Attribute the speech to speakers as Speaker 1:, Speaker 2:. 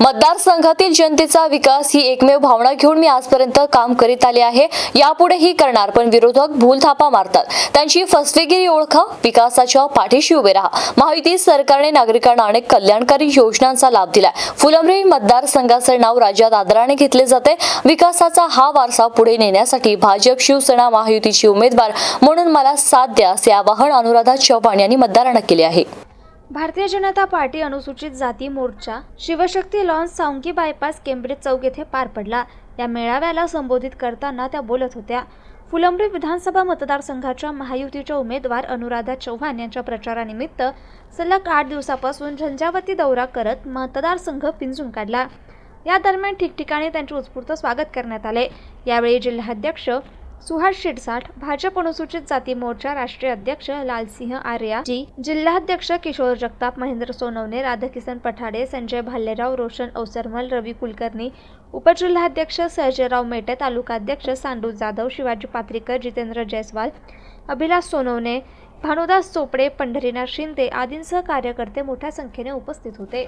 Speaker 1: मतदारसंघातील जनतेचा विकास ही एकमेव भावना घेऊन मी आजपर्यंत काम करीत आले आहे. यापुढेही करणार पण विरोधक भूलथापा मारतात. त्यांची फसवेगिरी ओळखा विकासाच्या पाठीशी उभे राहा. महायुती सरकारने नागरिकांना अनेक कल्याणकारी योजनांचा लाभ दिलाय. फुलंब्री मतदारसंघाचे नाव राज्यात आदराने घेतले जाते. विकासाचा हा वारसा पुढे नेण्यासाठी भाजप शिवसेना महायुतीची उमेदवार म्हणून मला साथ द्या असे आवाहन अनुराधा चव्हाण यांनी मतदारांना केले आहे.
Speaker 2: भारतीय जनता पार्टी अनुसूचित जाती मोर्चा Shivshakti lawns Sawangi bypass Cambridge चौक येथे पार पडला. या मेळाव्याला संबोधित करताना त्या बोलत होत्या. फुलंब्री विधानसभा मतदारसंघाच्या महायुतीच्या उमेदवार अनुराधा चव्हाण यांच्या प्रचारानिमित्त सलग आठ दिवसापासून झंझावती दौरा करत मतदारसंघ पिंजून काढला. या दरम्यान ठिकठिकाणी त्यांचे उत्स्फूर्त स्वागत करण्यात आले. यावेळी जिल्हाध्यक्ष सुहास शिरसाठ भाजप अनुसूचित जाती मोर्चा राष्ट्रीय अध्यक्ष लालसिंह आर्या जी जिल्हाध्यक्ष किशोर जगताप महेंद्र सोनवणे राधाकिशन पठाडे संजय भालेराव रोशन अवसरमल रवी कुलकर्णी उपजिल्हाध्यक्ष सहजयराव मेटे तालुकाध्यक्ष सांडू जाधव शिवाजी पात्रीकर जितेंद्र जयस्वाल अभिलाष सोनवणे भानुदास चोपडे पंढरीनाथ शिंदे आदींसह कार्यकर्ते मोठ्या संख्येने उपस्थित होते.